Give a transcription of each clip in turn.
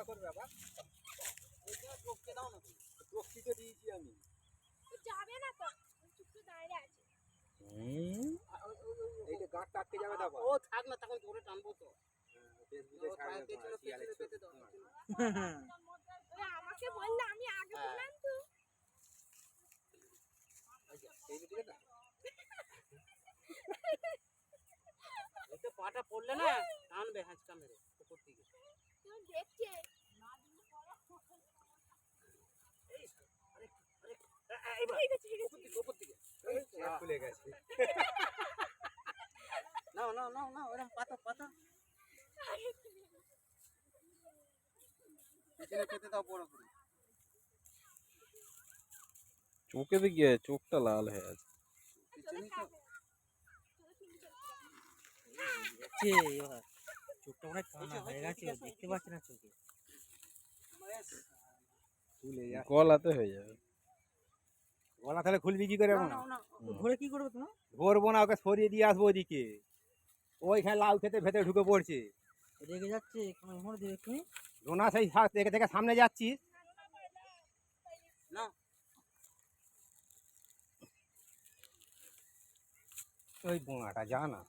টাকা করে ব্যাপার টপকে দাও না তুমি। দিয়েছি আমি। ও যাবে না তো। ও দাঁড়িয়ে আছে। আর ওই- ওই- ওই- এইটা গাঁট টাটকে যাবে তো আবার ও থাক না তখন ধরে টানবো তো। ওই আমাকে বললে আমি আগে হ্যাঁ। বললাম তো। পাটা পড়লে না টানবে হাঁচকা মেরে উপর দিকে। দেখছে এ- এ- এইবার ঠিক আছে ঠিক উপর আছে দিকে উপর দিকে এই চেক খুলে গেছে নাও নাও নাও নাও এরকম পাতা পাতা পেছনে পেতে দাও বড় করে চোখে দেখি চোখটা লাল হয়ে আছে পেছনেই তো হচ্ছে এবার চোখটা অনেক কানা হয়ে গেছে ও দেখতে পাচ্ছে না চোখে খুলে যা গলাতে হয়ে যাবে গলা তাহলে খুলবি কি করে এখন? কি করবে তোমার ধরবো না ওকে সরিয়ে দিয়ে আসব ওইদিকে ওইখানে লাউ খেতে ভেতরে ঢুকে পড়ছে। রেগে যাচ্ছে তুমি সেই সা- থেকে থেকে সামনে যাচ্ছিস নাও ওই বোনাটা যা না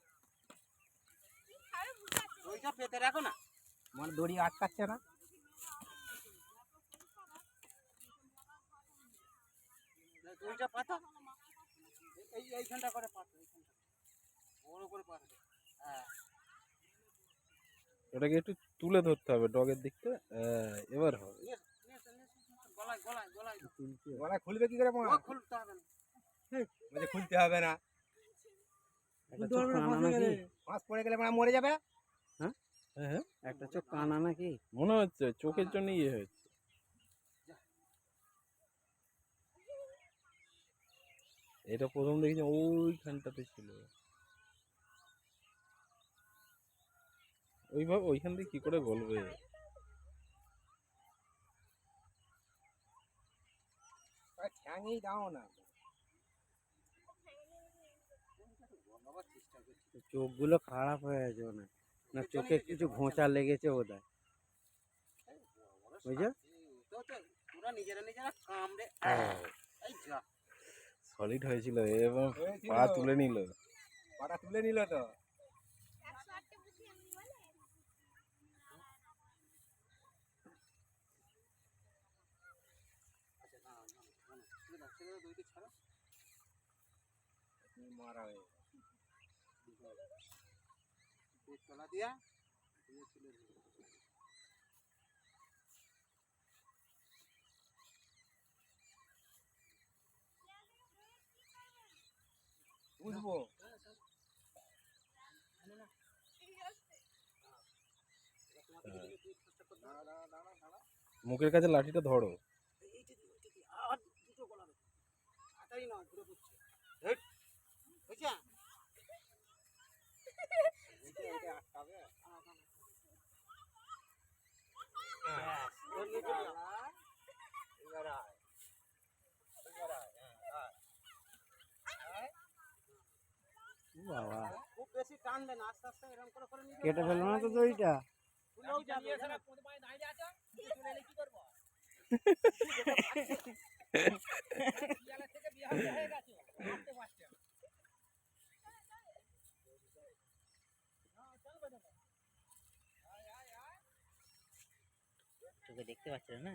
ওইটা পেতে রাখো না। মানে দড়ি আটকাচ্ছে না? ওইটা পাতা? এই এইখানটা করে পাতা এইখানটা বড় করে পাতা হ্যাঁ। ওটাকে একটু তুলে ধরতে হবে ডগের দিকটা। হ্যাঁ, এবার হবে। গলায় গলায় গলায় গলা খুলবে কি করে খুলতে হবে না। বলছে খুলতে হবে না। মাছ পড়ে গেলে মরে যাবে? হ্যাঁ? হ্যাঁ একটা চোখ কানা নাকি? মনে হচ্ছে চোখের জন্য ইয়ে হয়েছে। এটা প্রথম দেখেছি ওইখানটাতে ছিল। ওইভাবে ওইখান থেকে কি করে বলবে? দাও না। চোখগুলো খারাপ হয়ে গেছে মনে হয়। না চোখে কিছু ঘোঁচা লেগেছে বোধ হয় বুঝছ? নিজেরা নিজেরা কামড়ে এই যা। সলিড হয়েছিল এবং। পা তুলে নিল। পাটা তুলে নিল তো। একশো আটটা বুঝি এমনি বলে আচ্ছা না না না ছেড়ে দাও ছেড়ে দাও দইটা ছাড়ো মারা হয়ে পেট তলা দিয়া দিয়ে তুলে দিও। দাঁড়া মুখের কাছে লাঠিটা ধরো। এইটা দিয়ে ওইটা দিয়ে আর দুটো গলাবে তাড়াতাড়ি না ঘুরে পড়ছে হেট হয়েছে এইটা এইটা আটকাবে ব্যাস, ওর নিয়ে চলে যাও। এবার আয় এবার আয় হ্যাঁ আয় বাবা খুব বেশি টানবে না আস্তে আস্তে এরকম করে করে নিয়ে কেটে ফেলব না তো দড়িটা যাবে? চোখে দেখতে পাচ্ছে না।